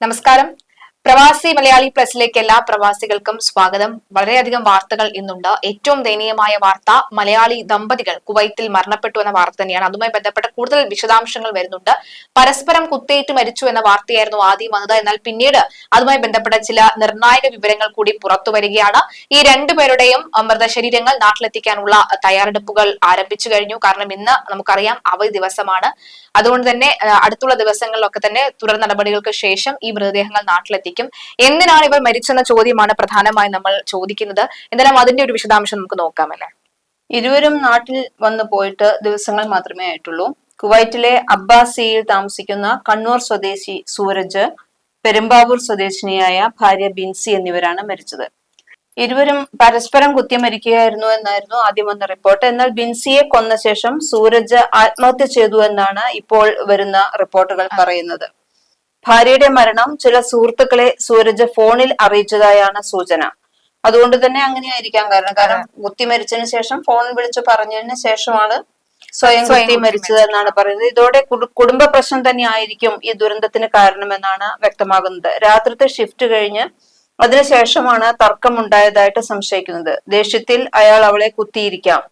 നമസ്കാരം. പ്രവാസി മലയാളി പ്ലസിലേക്ക് എല്ലാ പ്രവാസികൾക്കും സ്വാഗതം. വളരെയധികം വാർത്തകൾ ഇന്നുണ്ട്. ഏറ്റവും ദയനീയമായ വാർത്ത മലയാളി ദമ്പതികൾ കുവൈത്തിൽ മരണപ്പെട്ടു എന്ന വാർത്ത തന്നെയാണ്. അതുമായി ബന്ധപ്പെട്ട കൂടുതൽ വിശദാംശങ്ങൾ വരുന്നുണ്ട്. പരസ്പരം കുത്തേറ്റ് മരിച്ചു എന്ന വാർത്തയായിരുന്നു ആദ്യം വന്നത്. എന്നാൽ പിന്നീട് അതുമായി ബന്ധപ്പെട്ട ചില നിർണായക വിവരങ്ങൾ കൂടി പുറത്തു വരികയാണ്. ഈ രണ്ടുപേരുടെയും പേരുടെയും മൃതശരീരങ്ങൾ നാട്ടിലെത്തിക്കാനുള്ള തയ്യാറെടുപ്പുകൾ ആരംഭിച്ചു കഴിഞ്ഞു. കാരണം ഇന്ന് നമുക്കറിയാം അവധി ദിവസമാണ്. അതുകൊണ്ട് തന്നെ അടുത്തുള്ള ദിവസങ്ങളിലൊക്കെ തന്നെ തുടർ നടപടികൾക്ക് ശേഷം ഈ മൃതദേഹങ്ങൾ നാട്ടിലെത്തിക്കും. എന്തിനാണ് ഇവർ മരിച്ചെന്ന ചോദ്യമാണ് പ്രധാനമായും നമ്മൾ ചോദിക്കുന്നത്. എന്തായാലും അതിന്റെ ഒരു വിശദാംശം നമുക്ക് നോക്കാമല്ലേ ഇരുവരും നാട്ടിൽ വന്നു പോയിട്ട് ദിവസങ്ങൾ മാത്രമേ ആയിട്ടുള്ളൂ. കുവൈറ്റിലെ അബ്ബാസിയിൽ താമസിക്കുന്ന കണ്ണൂർ സ്വദേശി സൂരജ് പെരുമ്പാവൂർ സ്വദേശിനിയായ ഭാര്യ ബിൻസി എന്നിവരാണ് മരിച്ചത്. ഇരുവരും പരസ്പരം കുത്തിമരിക്കുകയായിരുന്നു എന്നായിരുന്നു ആദ്യം വന്ന റിപ്പോർട്ട്. എന്നാൽ ബിൻസിയെ കൊന്ന ശേഷം സൂരജ് ആത്മഹത്യ ചെയ്തു എന്നാണ് ഇപ്പോൾ വരുന്ന റിപ്പോർട്ടുകൾ പറയുന്നത്. ഭാര്യയുടെ മരണം ചില സുഹൃത്തുക്കളെ സൂരജ് ഫോണിൽ അറിയിച്ചതായാണ് സൂചന. അതുകൊണ്ട് തന്നെ അങ്ങനെയായിരിക്കാം കാരണം കാരണം കുത്തി മരിച്ചതിന് ശേഷം ഫോൺ വിളിച്ച് പറഞ്ഞതിന് ശേഷമാണ് സ്വയം കുത്തി മരിച്ചത് എന്നാണ് പറയുന്നത്. ഇതോടെ കുടുംബ പ്രശ്നം തന്നെ ആയിരിക്കും ഈ ദുരന്തത്തിന് കാരണമെന്നാണ് വ്യക്തമാകുന്നത്. രാത്രിത്തെ ഷിഫ്റ്റ് കഴിഞ്ഞ് അതിനുശേഷമാണ് തർക്കമുണ്ടായതായിട്ട് സംശയിക്കുന്നത്. ദേഷ്യത്തിൽ അയാൾ അവളെ കുത്തിയിരിക്കാം.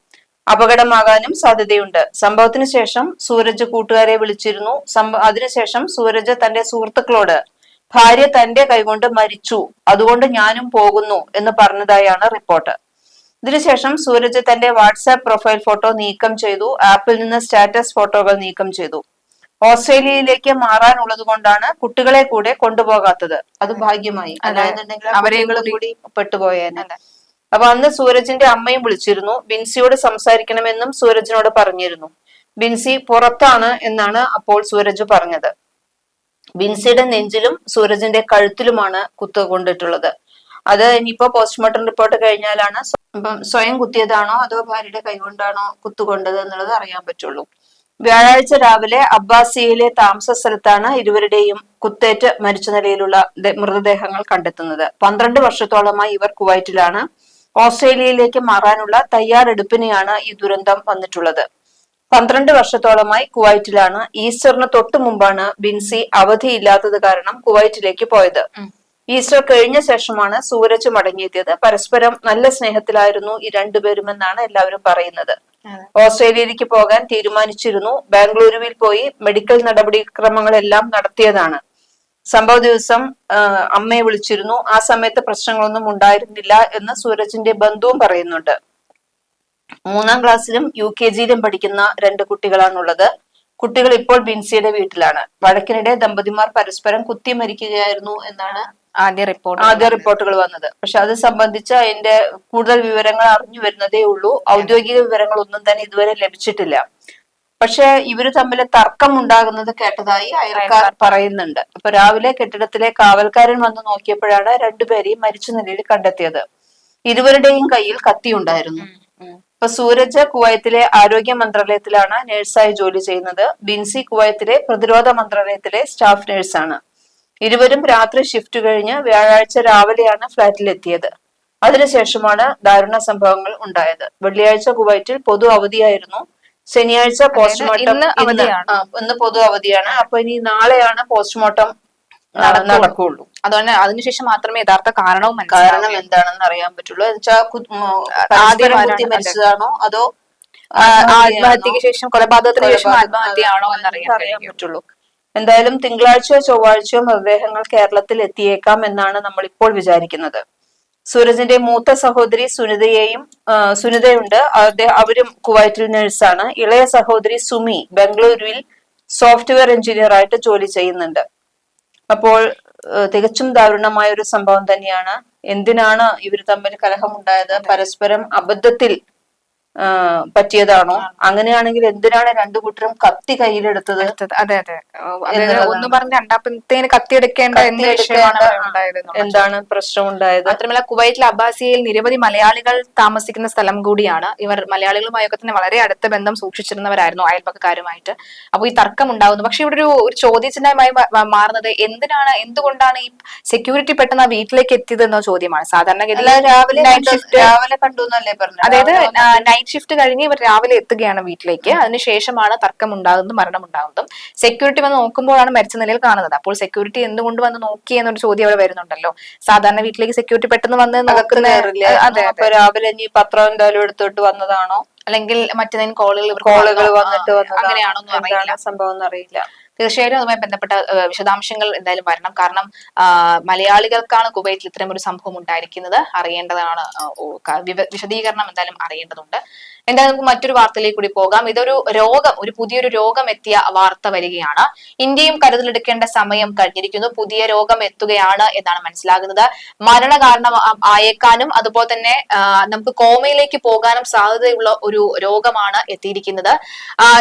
അപകടമാകാനും സാധ്യതയുണ്ട്. സംഭവത്തിന് ശേഷം സൂരജ് കൂട്ടുകാരെ വിളിച്ചിരുന്നു. അതിനുശേഷം സൂരജ് തന്റെ സുഹൃത്തുക്കളോട് ഭാര്യ തന്റെ കൈകൊണ്ട് മരിച്ചു. അതുകൊണ്ട് ഞാനും പോകുന്നു എന്ന് പറഞ്ഞതായാണ് റിപ്പോർട്ട്. ഇതിനുശേഷം സൂരജ് തന്റെ വാട്സാപ്പ് പ്രൊഫൈൽ ഫോട്ടോ നീക്കം ചെയ്തു. ആപ്പിൽ നിന്ന് സ്റ്റാറ്റസ് ഫോട്ടോകൾ നീക്കം ചെയ്തു. ഓസ്ട്രേലിയയിലേക്ക് മാറാനുള്ളത് കൊണ്ടാണ് കുട്ടികളെ കൂടെ കൊണ്ടുപോകാത്തത്. അത് ഭാഗ്യമായി. അതായത് അവരെ കൂടി- പെട്ടുപോയേനെ. അപ്പൊ അന്ന് സൂരജിന്റെ അമ്മയും വിളിച്ചിരുന്നു. ബിൻസിയോട് സംസാരിക്കണമെന്നും സൂരജിനോട് പറഞ്ഞിരുന്നു. ബിൻസി പുറത്താണ് എന്നാണ് അപ്പോൾ സൂരജ് പറഞ്ഞത്. ബിൻസിയുടെ നെഞ്ചിലും സൂരജിന്റെ കഴുത്തിലുമാണ് കുത്ത് കൊണ്ടിട്ടുള്ളത്. അത് ഇനിയിപ്പോ പോസ്റ്റ്മോർട്ടം റിപ്പോർട്ട് കഴിഞ്ഞാലാണ് സ്വയം കുത്തിയതാണോ അതോ ഭാര്യയുടെ കൈകൊണ്ടാണോ കുത്തുകൊണ്ടത് എന്നുള്ളത് അറിയാൻ പറ്റുള്ളൂ. വ്യാഴാഴ്ച രാവിലെ അബ്ബാസിയയിലെ താമസ സ്ഥലത്താണ് ഇരുവരുടെയും കുത്തേറ്റ് മരിച്ച നിലയിലുള്ള മൃതദേഹങ്ങൾ കണ്ടെത്തുന്നത്. പന്ത്രണ്ട് വർഷത്തോളമായി ഇവർ കുവൈറ്റിലാണ്. ഓസ്ട്രേലിയയിലേക്ക് മാറാനുള്ള തയ്യാറെടുപ്പിനെയാണ് ഈ ദുരന്തം വന്നിട്ടുള്ളത്. പന്ത്രണ്ട് വർഷത്തോളമായി കുവൈറ്റിലാണ് ഈസ്റ്ററിന് തൊട്ടു മുമ്പാണ് ബിൻസി അവധിയില്ലാത്തത് കാരണം കുവൈറ്റിലേക്ക് പോയത്. ഈസ്റ്റർ കഴിഞ്ഞ ശേഷമാണ് സൂരജ് മടങ്ങിയെത്തിയത്. പരസ്പരം നല്ല സ്നേഹത്തിലായിരുന്നു ഈ രണ്ടുപേരുമെന്നാണ് എല്ലാവരും പറയുന്നത്. ഓസ്ട്രേലിയയിലേക്ക് പോകാൻ തീരുമാനിച്ചിരുന്നു. ബാംഗ്ലൂരുവിൽ പോയി മെഡിക്കൽ നടപടിക്രമങ്ങളെല്ലാം നടത്തിയതാണ്. സംഭവ ദിവസം അമ്മയെ വിളിച്ചിരുന്നു. ആ സമയത്ത് പ്രശ്നങ്ങളൊന്നും ഉണ്ടായിരുന്നില്ല എന്ന് സൂരജിന്റെ ബന്ധുവും പറയുന്നുണ്ട്. മൂന്നാം ക്ലാസ്സിലും യു കെ ജിയിലും പഠിക്കുന്ന രണ്ട് കുട്ടികളാണുള്ളത്. കുട്ടികൾ ഇപ്പോൾ ബിൻസിയുടെ വീട്ടിലാണ്. വഴക്കിനിടെ ദമ്പതിമാർ പരസ്പരം കുത്തി മരിക്കുകയായിരുന്നു എന്നാണ് ആദ്യ റിപ്പോർട്ട് ആദ്യ റിപ്പോർട്ടുകൾ വന്നത്. പക്ഷെ അത് സംബന്ധിച്ച് അതിന്റെ കൂടുതൽ വിവരങ്ങൾ അറിഞ്ഞു വരുന്നതേ ഉള്ളൂ. ഔദ്യോഗിക വിവരങ്ങൾ ഒന്നും തന്നെ ഇതുവരെ ലഭിച്ചിട്ടില്ല. പക്ഷെ ഇവർ തമ്മിൽ തർക്കം ഉണ്ടാകുന്നത് കേട്ടതായി അയൽക്കാർ പറയുന്നുണ്ട്. അപ്പൊ രാവിലെ കെട്ടിടത്തിലെ കാവൽക്കാരൻ വന്ന് നോക്കിയപ്പോഴാണ് രണ്ടുപേരെയും മരിച്ച നിലയിൽ കണ്ടെത്തിയത്. ഇരുവരുടെയും കയ്യിൽ കത്തി ഉണ്ടായിരുന്നു. ഇപ്പൊ സൂരജ് കുവൈത്തിലെ ആരോഗ്യ മന്ത്രാലയത്തിലാണ് നഴ്സായി ജോലി ചെയ്യുന്നത്. ബിൻസി കുവൈത്തിലെ പ്രതിരോധ മന്ത്രാലയത്തിലെ സ്റ്റാഫ് നഴ്സാണ്. ഇരുവരും രാത്രി ഷിഫ്റ്റ് കഴിഞ്ഞ് വ്യാഴാഴ്ച രാവിലെയാണ് ഫ്ളാറ്റിലെത്തിയത് അതിനുശേഷമാണ് ദാരുണ സംഭവങ്ങൾ ഉണ്ടായത്. വെള്ളിയാഴ്ച കുവൈറ്റിൽ പൊതു അവധിയായിരുന്നു. ശനിയാഴ്ച പോസ്റ്റ്മോർട്ടം ഇന്ന് പൊതു അവധിയാണ്. അപ്പൊ ഇനി നാളെയാണ് പോസ്റ്റ്മോർട്ടം നടക്കുള്ളൂ. അതുകൊണ്ട് അതിനുശേഷം മാത്രമേ യഥാർത്ഥ കാരണവും കാരണം എന്താണെന്ന് അറിയാൻ പറ്റുള്ളൂ. എന്നുവെച്ചാൽ. മരിച്ചതാണോ? അതോ ആത്മഹത്യക്ക് ശേഷം കൊലപാതകത്തിന് ശേഷം ആത്മഹത്യയാണോ എന്ന് എന്നറിയാൻ പറ്റുള്ളൂ. എന്തായാലും തിങ്കളാഴ്ചയോ ചൊവ്വാഴ്ചയോ മൃതദേഹങ്ങൾ കേരളത്തിൽ എത്തിയേക്കാം എന്നാണ് നമ്മൾ ഇപ്പോൾ വിചാരിക്കുന്നത്. സൂരജിന്റെ മൂത്ത സഹോദരി സുനിതയെയും സുനിതയുണ്ട്. അവരും കുവൈറ്റിൽ നഴ്സാണ്. ഇളയ സഹോദരി സുമി ബംഗളൂരുവിൽ സോഫ്റ്റ്വെയർ എഞ്ചിനീയർ ആയിട്ട് ജോലി ചെയ്യുന്നുണ്ട്. അപ്പോൾ തികച്ചും ദാരുണമായ ഒരു സംഭവം തന്നെയാണ്. എന്തിനാണ് ഇവർ തമ്മിൽ കലഹമുണ്ടായത്? പരസ്പരം അബദ്ധത്തിൽ പറ്റിയതാണോ? അങ്ങനെയാണെങ്കിൽ എന്തിനാണ് രണ്ടു കൂട്ടരും കത്തി കയ്യിലെടുത്തത്? അതെ അതെ. അതായത്. ഒന്ന് പറഞ്ഞ് രണ്ടാമത്തേന് കത്തിയെടുക്കേണ്ട എന്ന വിഷയമാണ്. എന്താണ് പ്രശ്നം ഉണ്ടായത് മാത്രമല്ല കുവൈറ്റിലെ അബ്ബാസിയയിൽ നിരവധി മലയാളികൾ താമസിക്കുന്ന സ്ഥലം കൂടിയാണ്. ഇവർ മലയാളികളുമായൊക്കെ തന്നെ വളരെ അടുത്ത ബന്ധം സൂക്ഷിച്ചിരുന്നവരായിരുന്നു അയൽപക്കക്കാരുമായിട്ട്. അപ്പോൾ ഈ തർക്കം ഉണ്ടാകുന്നു പക്ഷെ ഇവിടെ ഒരു ഒരു ചോദ്യചിഹ്നമായി മാറുന്നത് എന്തിനാണ് എന്തുകൊണ്ടാണ് ഈ സെക്യൂരിറ്റി പെട്ടെന്ന് വീട്ടിലേക്ക് എത്തിയത് എന്ന ചോദ്യമാണ് സാധാരണഗതിയിൽ ഗതി രാവിലെ കണ്ടു- രാവിലെ കണ്ടു എന്നല്ലേ പറഞ്ഞു അതായത് നൈറ്റ് ഷിഫ്റ്റ് കഴിഞ്ഞ് ഇവർ രാവിലെ എത്തുകയാണ് വീട്ടിലേക്ക്. അതിനുശേഷമാണ് തർക്കം ഉണ്ടാകുന്നതും മരണം ഉണ്ടാകുന്നതും സെക്യൂരിറ്റി നോക്കുമ്പോഴാണ് മരിച്ച നിലയിൽ കാണുന്നത്. അപ്പോൾ സെക്യൂരിറ്റി എന്തുകൊണ്ട് വന്ന് നോക്കി എന്നൊരു ചോദ്യം അവിടെ വരുന്നുണ്ടല്ലോ. സാധാരണ വീട്ടിലേക്ക് സെക്യൂരിറ്റി പെട്ടെന്ന് വന്ന് നോക്കുന്ന അതെ അപ്പൊ രാവിലെ ഇനി പത്രം എന്തായാലും എടുത്തോട്ട് വന്നതാണോ? അല്ലെങ്കിൽ മറ്റേതെങ്കിലും കോളുകൾ കോളുകൾ വന്നിട്ട് അറിയില്ല എന്താണ് സംഭവം എന്നറിയില്ല തീർച്ചയായിട്ടും അതുമായി ബന്ധപ്പെട്ട വിശദാംശങ്ങൾ എന്തായാലും വരണം. കാരണം മലയാളികൾക്കാണ് കുവൈറ്റിൽ ഇത്തരം ഒരു സംഭവം ഉണ്ടായിരിക്കുന്നത്. അറിയേണ്ടതാണ് വിശദീകരണം എന്തായാലും അറിയേണ്ടതുണ്ട്. എന്തായാലും നമുക്ക് മറ്റൊരു വാർത്തയിലേക്ക് കൂടി പോകാം. ഇതൊരു രോഗം ഒരു പുതിയൊരു രോഗം എത്തിയ വാർത്ത വരികയാണ്. ഇന്ത്യയും കരുതലെടുക്കേണ്ട സമയം കഴിഞ്ഞിരിക്കുന്നു. പുതിയ രോഗം എത്തുകയാണ് എന്നാണ് മനസ്സിലാകുന്നത്. മരണ കാരണം ആ- ആയേക്കാനും അതുപോലെ തന്നെ നമുക്ക് കോമയിലേക്ക് പോകാനും സാധ്യതയുള്ള ഒരു രോഗമാണ് എത്തിയിരിക്കുന്നത്.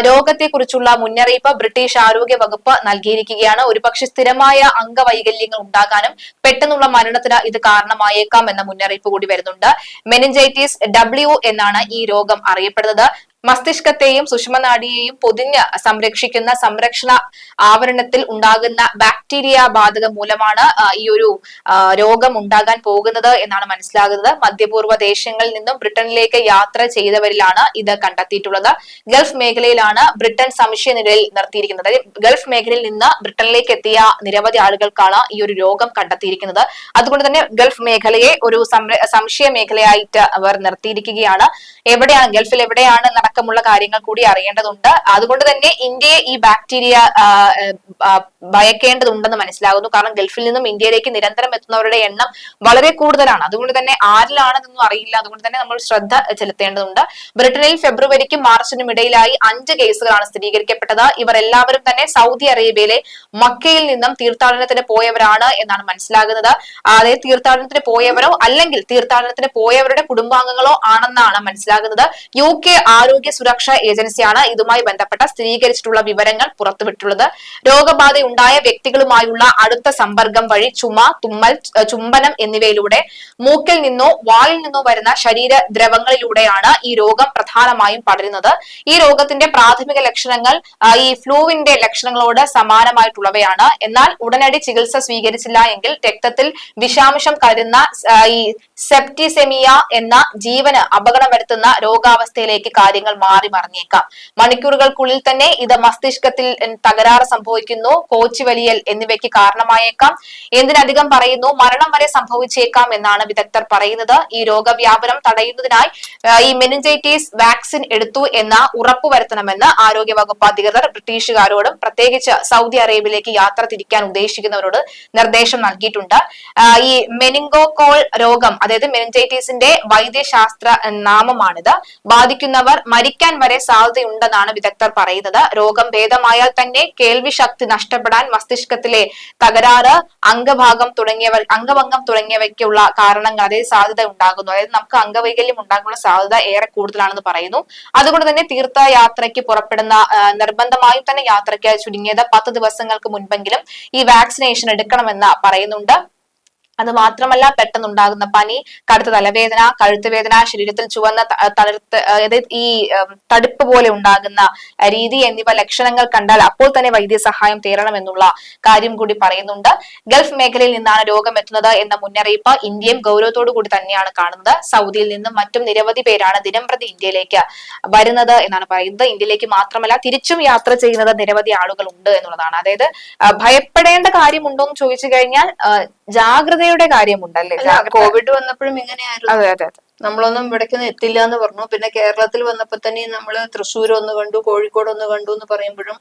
രോഗത്തെ രോഗത്തെക്കുറിച്ചുള്ള മുന്നറിയിപ്പ് ബ്രിട്ടീഷ് ആരോഗ്യ വകുപ്പ് നൽകിയിരിക്കുകയാണ്. ഒരുപക്ഷെ സ്ഥിരമായ അംഗവൈകല്യങ്ങൾ ഉണ്ടാകാനും പെട്ടെന്നുള്ള മരണത്തിന് ഇത് കാരണമായേക്കാം എന്ന മുന്നറിയിപ്പ് കൂടി വരുന്നുണ്ട്. മെനിഞ്ചൈറ്റിസ് ഡബ്ല്യു എന്നാണ് ഈ രോഗം അറിയപ്പെടുന്നത്. മസ്തിഷ്കത്തെയും സുഷമനാടിയെയും പൊതിഞ്ഞ് സംരക്ഷിക്കുന്ന സംരക്ഷണ ആവരണത്തിൽ ഉണ്ടാകുന്ന ബാക്ടീരിയ ബാധക മൂലമാണ് ഈ ഒരു രോഗം ഉണ്ടാകാൻ പോകുന്നത് എന്നാണ് മനസ്സിലാകുന്നത്. മധ്യപൂർവ ദേശങ്ങളിൽ നിന്നും ബ്രിട്ടനിലേക്ക് യാത്ര ചെയ്തവരിലാണ് ഇത് കണ്ടെത്തിയിട്ടുള്ളത്. ഗൾഫ് മേഖലയിലാണ് ബ്രിട്ടൻ സംശയ നിലയിൽ നിർത്തിയിരിക്കുന്നത്. ഗൾഫ് മേഖലയിൽ നിന്ന് ബ്രിട്ടനിലേക്ക് എത്തിയ നിരവധി ആളുകൾക്കാണ് ഈ ഒരു രോഗം കണ്ടെത്തിയിരിക്കുന്നത്. അതുകൊണ്ട് തന്നെ ഗൾഫ് മേഖലയെ ഒരു സംശയ മേഖലയായിട്ട് അവർ നിർത്തിയിരിക്കുകയാണ്. എവിടെയാണ് ഗൾഫിൽ എവിടെയാണ് അടക്കമുള്ള കാര്യങ്ങൾ കൂടി അറിയേണ്ടതുണ്ട്. അതുകൊണ്ട് തന്നെ ഇന്ത്യയെ ഈ ബാക്ടീരിയ ഭയക്കേണ്ടതുണ്ടെന്ന് മനസ്സിലാകുന്നു. കാരണം ഗൾഫിൽ നിന്നും ഇന്ത്യയിലേക്ക് നിരന്തരം എത്തുന്നവരുടെ എണ്ണം വളരെ കൂടുതലാണ്. അതുകൊണ്ട് തന്നെ ആരിലാണെന്നൊന്നും അറിയില്ല. അതുകൊണ്ട് തന്നെ നമ്മൾ ശ്രദ്ധ ചെലുത്തേണ്ടതുണ്ട്. ബ്രിട്ടനിൽ ഫെബ്രുവരിക്കും മാർച്ചിനും ഇടയിലായി അഞ്ച് കേസുകളാണ് സ്ഥിരീകരിക്കപ്പെട്ടത്. ഇവർ എല്ലാവരും തന്നെ സൗദി അറേബ്യയിലെ മക്കയിൽ നിന്നും തീർത്ഥാടനത്തിന് പോയവരാണ് എന്നാണ് മനസ്സിലാകുന്നത്. അതായത് തീർത്ഥാടനത്തിന് പോയവരോ അല്ലെങ്കിൽ തീർത്ഥാടനത്തിന് പോയവരുടെ കുടുംബാംഗങ്ങളോ ആണെന്നാണ് മനസ്സിലാകുന്നത്. യു കെ ആരോഗ്യ സുരക്ഷാ ഏജൻസിയാണ് ഇതുമായി ബന്ധപ്പെട്ട സ്ഥിരീകരിച്ചിട്ടുള്ള വിവരങ്ങൾ പുറത്തുവിട്ടുള്ളത്. രോഗബാധ ഉണ്ടായ വ്യക്തികളുമായുള്ള അടുത്ത സമ്പർക്കം വഴി ചുമ തുമ്മൽ ചുംബനം എന്നിവയിലൂടെ മൂക്കിൽ നിന്നോ വാളിൽ നിന്നോ വരുന്ന ശരീര ദ്രവങ്ങളിലൂടെയാണ് ഈ രോഗം പ്രധാനമായും പടരുന്നത്. ഈ രോഗത്തിന്റെ പ്രാഥമിക ലക്ഷണങ്ങൾ ഈ ഫ്ലൂവിന്റെ ലക്ഷണങ്ങളോട് സമാനമായിട്ടുള്ളവയാണ്. എന്നാൽ ഉടനടി ചികിത്സ സ്വീകരിച്ചില്ല എങ്കിൽ രക്തത്തിൽ വിഷാംശം കരുന്ന ഈ സെപ്റ്റിസെമിയ എന്ന ജീവന് അപകടം വരുത്തുന്ന രോഗാവസ്ഥയിലേക്ക് കാര്യങ്ങൾ മാറി മറിഞ്ഞേക്കാം. മണിക്കൂറുകൾക്കുള്ളിൽ തന്നെ ഇത് മസ്തിഷ്കത്തിൽ തകരാറ് സംഭവിക്കുന്നു. കോച്ചുവലിയൽ എന്നിവയ്ക്ക് കാരണമായേക്കാം. എന്തിനധികം പറയുന്നു മരണം വരെ സംഭവിച്ചേക്കാം എന്നാണ് വിദഗ്ധർ പറയുന്നത്. ഈ രോഗവ്യാപനം തടയുന്നതിനായി ഈ മെനിഞ്ചൈറ്റീസ് വാക്സിൻ എടുത്തു എന്ന ഉറപ്പുവരുത്തണമെന്ന് ആരോഗ്യ വകുപ്പ് അധികൃതർ ബ്രിട്ടീഷുകാരോടും പ്രത്യേകിച്ച് സൗദി അറേബ്യയിലേക്ക് യാത്ര തിരിക്കാൻ ഉദ്ദേശിക്കുന്നവരോട് നിർദ്ദേശം നൽകിയിട്ടുണ്ട്. ഈ മെനിങ്കോകോൾ രോഗം അതായത് മെനിഞ്ചൈറ്റീസിന്റെ വൈദ്യശാസ്ത്ര നാമമാണിത് ബാധിക്കുന്നവർ മരിക്കാൻ വരെ സാധ്യതയുണ്ടെന്നാണ് വിദഗ്ധർ പറയുന്നത്. രോഗം ഭേദമായാൽ തന്നെ കേൾവി ശക്തി നഷ്ടപ്പെടാൻ മസ്തിഷ്കത്തിലെ തകരാറ് അംഗഭാഗം തുടങ്ങിയവ അംഗഭംഗം തുടങ്ങിയവയ്ക്കുള്ള കാരണങ്ങൾ അതായത് സാധ്യത ഉണ്ടാകുന്നു അതായത് നമുക്ക് അംഗവൈകല്യം ഉണ്ടാകാനുള്ള സാധ്യത ഏറെ കൂടുതലാണെന്ന് പറയുന്നു. അതുകൊണ്ട് തന്നെ തീർത്ഥയാത്രയ്ക്ക് പുറപ്പെടുന്ന നിർബന്ധമായും തന്നെ യാത്രയ്ക്ക് ചുരുങ്ങിയത് പത്ത് ദിവസങ്ങൾക്ക് മുൻപെങ്കിലും ഈ വാക്സിനേഷൻ എടുക്കണമെന്ന് പറയുന്നുണ്ട്. അത് മാത്രമല്ല പെട്ടെന്നുണ്ടാകുന്ന പനി കടുത്ത തലവേദന കഴുത്ത് വേദന ശരീരത്തിൽ ചുവന്ന തളർത്ത് ഈ തടുപ്പ് പോലെ ഉണ്ടാകുന്ന രീതി എന്നിവ ലക്ഷണങ്ങൾ കണ്ടാൽ അപ്പോൾ തന്നെ വൈദ്യസഹായം തേടണമെന്നുള്ള കാര്യം കൂടി പറയുന്നുണ്ട്. ഗൾഫ് മേഖലയിൽ നിന്നാണ് രോഗം എത്തുന്നത് എന്ന മുന്നറിയിപ്പ് ഇന്ത്യയും ഗൗരവത്തോടു കൂടി തന്നെയാണ് കാണുന്നത്. സൗദിയിൽ നിന്നും മറ്റും നിരവധി പേരാണ് ദിനം പ്രതി ഇന്ത്യയിലേക്ക് വരുന്നത് എന്നാണ് പറയുന്നത്. ഇന്ത്യയിലേക്ക് മാത്രമല്ല തിരിച്ചും യാത്ര ചെയ്യുന്നത് നിരവധി ആളുകൾ ഉണ്ട് എന്നുള്ളതാണ്. അതായത് ഭയപ്പെടേണ്ട കാര്യമുണ്ടോ എന്ന് ചോദിച്ചു കഴിഞ്ഞാൽ ജാഗ്രതയുടെ കാര്യമുണ്ടല്ലേ? കോവിഡ് വന്നപ്പോഴും ഇങ്ങനെയായിരുന്നു. അതെ അതെ അതെ. നമ്മളൊന്നും ഇവിടേക്കൊന്നും എത്തില്ല എന്ന് പറഞ്ഞു. പിന്നെ കേരളത്തിൽ വന്നപ്പോ തന്നെ നമ്മൾ തൃശ്ശൂർ ഒന്ന് കണ്ടു കോഴിക്കോട് ഒന്ന് കണ്ടു എന്ന് പറയുമ്പോഴും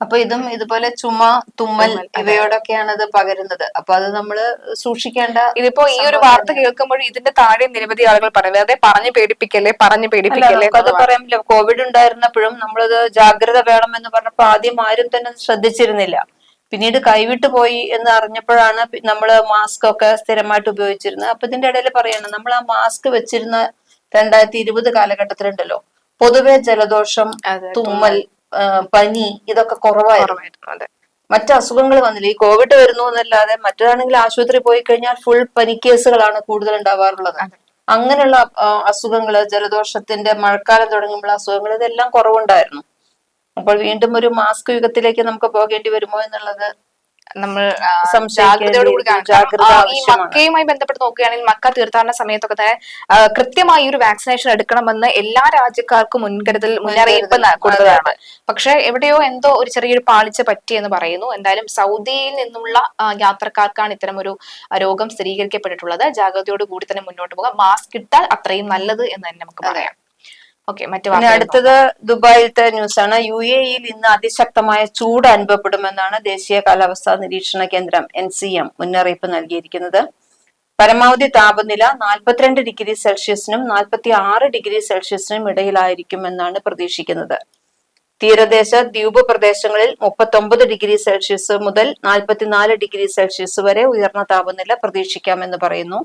അപ്പൊ ഇതും ഇതുപോലെ ചുമ തുമ്മൽ. ഇവയോടൊക്കെയാണ് ഇത് പകരുന്നത്. അപ്പൊ അത് നമ്മൾ സൂക്ഷിക്കേണ്ട ഇതിപ്പോ ഈ ഒരു വാർത്ത കേൾക്കുമ്പോൾ ഇതിന്റെ താഴെ നിരവധി ആളുകൾ പറയുന്നത് അതെ പറഞ്ഞു പേടിപ്പിക്കല്ലേ പറഞ്ഞു പേടിപ്പിക്കല്ലേ അത് പറയാമല്ലോ കോവിഡ് ഉണ്ടായിരുന്നപ്പോഴും നമ്മളത് ജാഗ്രത വേണം എന്ന് പറഞ്ഞപ്പോ ആദ്യം ആരും തന്നെ ശ്രദ്ധിച്ചിരുന്നില്ല. പിന്നീട് കൈവിട്ടു പോയി എന്ന് അറിഞ്ഞപ്പോഴാണ് നമ്മൾ മാസ്ക് ഒക്കെ സ്ഥിരമായിട്ട് ഉപയോഗിച്ചിരുന്നത്. അപ്പൊ ഇതിന്റെ ഇടയിൽ പറയണം നമ്മൾ ആ മാസ്ക് വെച്ചിരുന്ന രണ്ടായിരത്തി ഇരുപത് കാലഘട്ടത്തിലുണ്ടല്ലോ പൊതുവെ ജലദോഷം തുമ്മൽ പനി ഇതൊക്കെ കുറവായിരുന്നു. മറ്റു അസുഖങ്ങൾ വന്നില്ല. ഈ കോവിഡ് വരുന്നു എന്നല്ലാതെ മറ്റൊരാണെങ്കിൽ ആശുപത്രി പോയി കഴിഞ്ഞാൽ ഫുൾ പനി കേസുകളാണ് കൂടുതൽ ഉണ്ടാവാറുള്ളത്. അങ്ങനെയുള്ള അസുഖങ്ങൾ ജലദോഷത്തിന്റെ മഴക്കാലം തുടങ്ങുമ്പോൾ അസുഖങ്ങൾ ഇതെല്ലാം കുറവുണ്ടായിരുന്നു. അപ്പോൾ വീണ്ടും ഒരു മാസ്ക് യുഗത്തിലേക്ക് നമുക്ക് പോകേണ്ടി വരുമോ എന്നുള്ളത് നമ്മൾ ഈ മക്കയുമായി ബന്ധപ്പെട്ട് നോക്കുകയാണെങ്കിൽ മക്ക തീർത്ഥാടന സമയത്തൊക്കെ തന്നെ കൃത്യമായി ഒരു വാക്സിനേഷൻ എടുക്കണമെന്ന് എല്ലാ രാജ്യക്കാർക്കും മുൻകരുതൽ മുന്നറിയിപ്പ് കൊടുത്തതാണ്. പക്ഷെ എവിടെയോ എന്തോ ഒരു ചെറിയൊരു പാളിച്ച പറ്റിയെന്ന് പറയുന്നു. എന്തായാലും സൗദിയിൽ നിന്നുള്ള യാത്രക്കാർക്കാണ് ഇത്തരം ഒരു രോഗം സ്ഥിരീകരിക്കപ്പെട്ടിട്ടുള്ളത്. ജാഗ്രതയോട് കൂടി തന്നെ മുന്നോട്ട് പോകാം. മാസ്ക് ഇട്ടാൽ അത്രയും നല്ലത് എന്ന് തന്നെ നമുക്ക് പറയാം. ഓക്കെ മറ്റു പിന്നെ അടുത്തത് ദുബായിലത്തെ ന്യൂസാണ്. യു എ ഇയിൽ ഇന്ന് അതിശക്തമായ ചൂട് അനുഭവപ്പെടുമെന്നാണ് ദേശീയ കാലാവസ്ഥാ നിരീക്ഷണ കേന്ദ്രം എൻ സി എം മുന്നറിയിപ്പ് നൽകിയിരിക്കുന്നത്. പരമാവധി താപനില നാൽപ്പത്തിരണ്ട് ഡിഗ്രി സെൽഷ്യസിനും നാൽപ്പത്തി ആറ് ഡിഗ്രി സെൽഷ്യസിനും ഇടയിലായിരിക്കുമെന്നാണ് പ്രതീക്ഷിക്കുന്നത്. തീരദേശ ദ്വീപ് പ്രദേശങ്ങളിൽ മുപ്പത്തൊമ്പത് ഡിഗ്രി സെൽഷ്യസ് മുതൽ നാൽപ്പത്തിനാല് ഡിഗ്രി സെൽഷ്യസ് വരെ ഉയർന്ന താപനില പ്രതീക്ഷിക്കാമെന്ന് പറയുന്നു.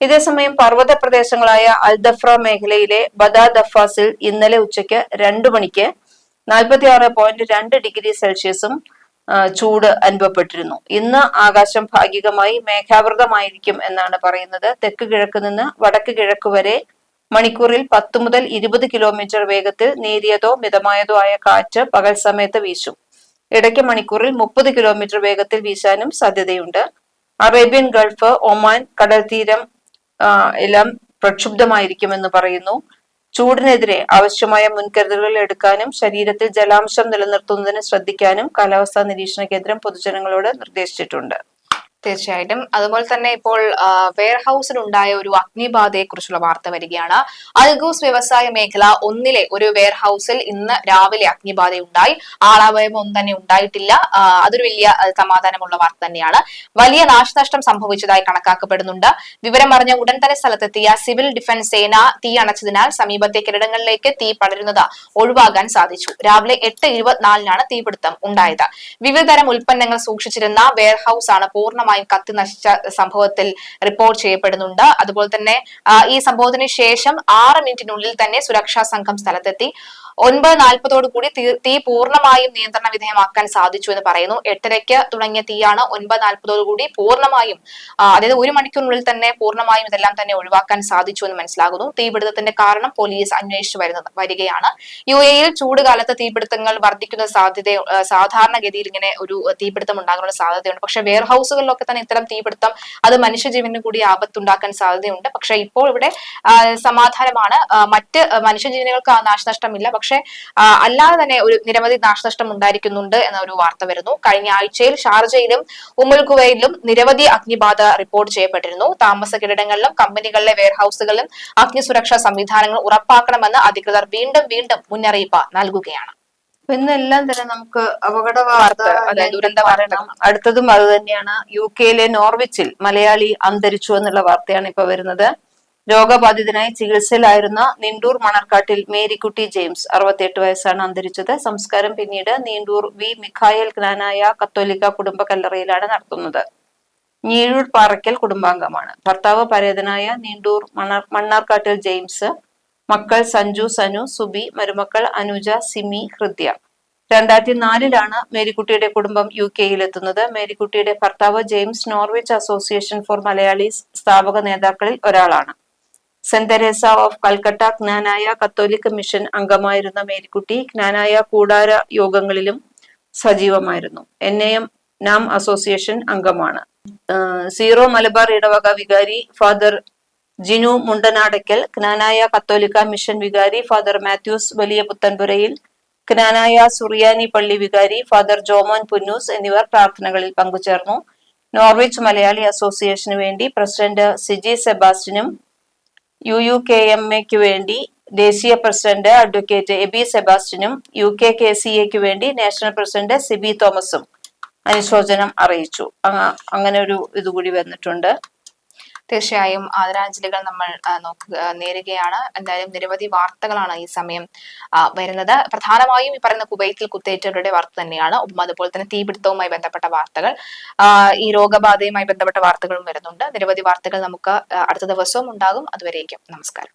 ഇതേസമയം പർവത പ്രദേശങ്ങളായ അൽദഫ്ര മേഖലയിലെ ബദാ ദഫാസിൽ ഇന്നലെ ഉച്ചയ്ക്ക് രണ്ടു മണിക്ക് നാൽപ്പത്തി ആറ് പോയിന്റ് രണ്ട് ഡിഗ്രി സെൽഷ്യസും ചൂട് അനുഭവപ്പെട്ടിരുന്നു. ഇന്ന് ആകാശം ഭാഗികമായി മേഘാവൃതമായിരിക്കും എന്നാണ് പറയുന്നത്. തെക്ക് കിഴക്ക് നിന്ന് വടക്ക് കിഴക്ക് വരെ മണിക്കൂറിൽ പത്ത് മുതൽ ഇരുപത് കിലോമീറ്റർ വേഗത്തിൽ നേരിയതോ മിതമായതോ ആയ കാറ്റ് പകൽ സമയത്ത് വീശും. ഇടയ്ക്ക് മണിക്കൂറിൽ മുപ്പത് കിലോമീറ്റർ വേഗത്തിൽ വീശാനും സാധ്യതയുണ്ട്. അറേബ്യൻ ഗൾഫ് ഒമാൻ കടൽ തീരം എല്ലാം പ്രക്ഷുബ്ധമായിരിക്കുമെന്ന് പറയുന്നു. ചൂടിനെതിരെ ആവശ്യമായ മുൻകരുതലുകൾ എടുക്കാനും ശരീരത്തിൽ ജലാംശം നിലനിർത്തുന്നതിന് ശ്രദ്ധിക്കാനും കാലാവസ്ഥാ നിരീക്ഷണ കേന്ദ്രം പൊതുജനങ്ങളോട് നിർദ്ദേശിച്ചിട്ടുണ്ട്. തീർച്ചയായിട്ടും. അതുപോലെ തന്നെ ഇപ്പോൾ വെയർ ഉണ്ടായ ഒരു അഗ്നിബാധയെ കുറിച്ചുള്ള വാർത്ത വരികയാണ്. അൽഗൂസ് വ്യവസായ മേഖല ഒന്നിലെ ഒരു വെയർഹൌസിൽ ഇന്ന് രാവിലെ അഗ്നിബാധയുണ്ടായി. ആളാവയം ഒന്നും തന്നെ ഉണ്ടായിട്ടില്ല. അതൊരു വലിയ സമാധാനമുള്ള വാർത്ത തന്നെയാണ്. വലിയ നാശനഷ്ടം സംഭവിച്ചതായി കണക്കാക്കപ്പെടുന്നുണ്ട്. വിവരം അറിഞ്ഞ ഉടൻ തന്നെ സ്ഥലത്തെത്തിയ സിവിൽ ഡിഫൻസ് സേന തീ അണച്ചതിനാൽ സമീപത്തെ കെട്ടിടങ്ങളിലേക്ക് തീ പടരുന്നത് ഒഴിവാകാൻ സാധിച്ചു. രാവിലെ എട്ട് ഇരുപത്തിനാലിനാണ് തീപിടുത്തം ഉണ്ടായത്. വിവിധതരം ഉൽപ്പന്നങ്ങൾ സൂക്ഷിച്ചിരുന്ന വെയർഹൌസ് ആണ് പൂർണമായും കത്തി നശിച്ച സംഭവത്തിൽ റിപ്പോർട്ട് ചെയ്യപ്പെടുന്നുണ്ട്. അതുപോലെ തന്നെ ഈ സംഭവത്തിന് ശേഷം ആറ് മിനിറ്റിനുള്ളിൽ തന്നെ സുരക്ഷാ സംഘം സ്ഥലത്തെത്തി. ഒൻപത് നാൽപ്പതോടു കൂടി തീ- പൂർണമായും നിയന്ത്രണ വിധേയമാക്കാൻ സാധിച്ചു എന്ന് പറയുന്നു. എട്ടരയ്ക്ക് തുടങ്ങിയ തീയാണ് ഒൻപത് നാൽപ്പതോടു കൂടി പൂർണമായും അതായത് ഒരു മണിക്കൂറിനുള്ളിൽ തന്നെ പൂർണമായും ഇതെല്ലാം തന്നെ ഒഴിവാക്കാൻ സാധിച്ചു എന്ന് മനസ്സിലാകുന്നു. തീപിടുത്തത്തിന്റെ കാരണം പോലീസ് അന്വേഷിച്ചു വരുന്നത് വരികയാണ്. യു എയിൽ ചൂടുകാലത്ത് തീപിടുത്തങ്ങൾ വർദ്ധിക്കുന്ന സാധ്യത സാധാരണഗതിയിൽ ഇങ്ങനെ ഒരു തീപിടുത്തം ഉണ്ടാകാനുള്ള സാധ്യതയുണ്ട്. പക്ഷെ വെയർ ഹൗസുകളിലൊക്കെ തന്നെ ഇത്തരം തീപിടുത്തം അത് മനുഷ്യജീവന് കൂടി ആപത്തുണ്ടാക്കാൻ സാധ്യതയുണ്ട്. പക്ഷെ ഇപ്പോൾ ഇവിടെ സമാധാനമാണ്. മറ്റ് മനുഷ്യജീവനുകൾക്ക് നാശനഷ്ടമില്ല. പക്ഷെ അല്ലാതെ തന്നെ ഒരു നിരവധി നാശനഷ്ടം ഉണ്ടായിരിക്കുന്നുണ്ട് എന്ന ഒരു വാർത്ത വരുന്നു. കഴിഞ്ഞ ആഴ്ചയിൽ ഷാർജയിലും ഉമ്മൽ കുവൈലിലും നിരവധി അഗ്നിബാധ റിപ്പോർട്ട് ചെയ്യപ്പെട്ടിരുന്നു. താമസ കെട്ടിടങ്ങളിലും കമ്പനികളിലെ വെയർഹൌസുകളിലും അഗ്നി സുരക്ഷാ സംവിധാനങ്ങൾ ഉറപ്പാക്കണമെന്ന് അധികൃതർ വീണ്ടും വീണ്ടും മുന്നറിയിപ്പ് നൽകുകയാണ്. അപ്പൊ ഇന്നെല്ലാം തന്നെ നമുക്ക് അപകട വാർത്ത, ദുരന്ത. അടുത്തതും അത് തന്നെയാണ്. യു കെയിലെ നോർവിച്ചിൽ മലയാളി അന്തരിച്ചു എന്നുള്ള വാർത്തയാണ് ഇപ്പൊ വരുന്നത്. രോഗബാധിതനായി ചികിത്സയിലായിരുന്ന നിണ്ടൂർ മണർക്കാട്ടിൽ മേരിക്കുട്ടി ജെയിംസ് അറുപത്തിയെട്ട് വയസ്സാണ് അന്തരിച്ചത്. സംസ്കാരം പിന്നീട് നീണ്ടൂർ വി. മിഖായൽ ജ്ഞാനായ കത്തോലിക്ക കുടുംബ കല്ലറയിലാണ് നടത്തുന്നത്. ഞീഴൂർ പാറയ്ക്കൽ കുടുംബാംഗമാണ്. ഭർത്താവ് പരേതനായ നീണ്ടൂർ മണർ മണ്ണാർക്കാട്ടിൽ ജെയിംസ് മക്കൾ സഞ്ജു സനു സുബി മരുമക്കൾ അനുജ സിമി ഹൃദ്യ. രണ്ടായിരത്തി നാലിലാണ് മേരിക്കുട്ടിയുടെ കുടുംബം യു കെയിലെത്തുന്നത് മേരിക്കുട്ടിയുടെ ഭർത്താവ് James Norwich Association for Malayalees സ്ഥാപക നേതാക്കളിൽ ഒരാളാണ്. Saint Teresa of Calcutta Knanaya കത്തോലിക്ക മിഷൻ അംഗമായിരുന്ന മേരിക്കുട്ടി ജ്ഞാനായ കൂടാര യോഗങ്ങളിലും സജീവമായിരുന്നു. എൻ എ എം നാം അസോസിയേഷൻ അംഗമാണ്. സീറോ മലബാർ ഇടവക വികാരി ഫാദർ ജിനു മുണ്ടനാടയ്ക്കൽ ജ്ഞാനായ കത്തോലിക്ക മിഷൻ വികാരി ഫാദർ മാത്യൂസ് വലിയ പുത്തൻപുരയിൽ ജ്ഞാനായ സുറിയാനി പള്ളി വികാരി ഫാദർ ജോമോൻ പുന്നൂസ് എന്നിവർ പ്രാർത്ഥനകളിൽ പങ്കുചേർന്നു. നോർവിച്ച് മലയാളി അസോസിയേഷന് വേണ്ടി പ്രസിഡന്റ് സിജി സെബാസ്റ്റിനും യു യു കെ എം എക്ക് വേണ്ടി ദേശീയ പ്രസിഡന്റ് അഡ്വക്കേറ്റ് എബി സെബാസ്റ്റിനും യു കെ കെ സി എക്ക് വേണ്ടി നാഷണൽ പ്രസിഡന്റ് സിബി തോമസും അനുശോചനം അറിയിച്ചു. അങ്ങനെ ഒരു ഇതുകൂടി വന്നിട്ടുണ്ട്. തീർച്ചയായും ആദരാഞ്ജലികൾ നമ്മൾ നോക്കുക നേരുകയാണ്. എന്തായാലും നിരവധി വാർത്തകളാണ് ഈ സമയം വരുന്നത്. പ്രധാനമായും ഈ പറയുന്ന കുവൈത്തിൽ കുത്തേറ്റവരുടെ വാർത്ത തന്നെയാണ്. അതുപോലെ തന്നെ തീപിടുത്തവുമായി ബന്ധപ്പെട്ട വാർത്തകൾ. ഈ രോഗബാധയുമായി ബന്ധപ്പെട്ട വാർത്തകളും വരുന്നുണ്ട്. നിരവധി വാർത്തകൾ നമുക്ക് അടുത്ത ദിവസവും ഉണ്ടാകും. അതുവരേക്കും നമസ്കാരം.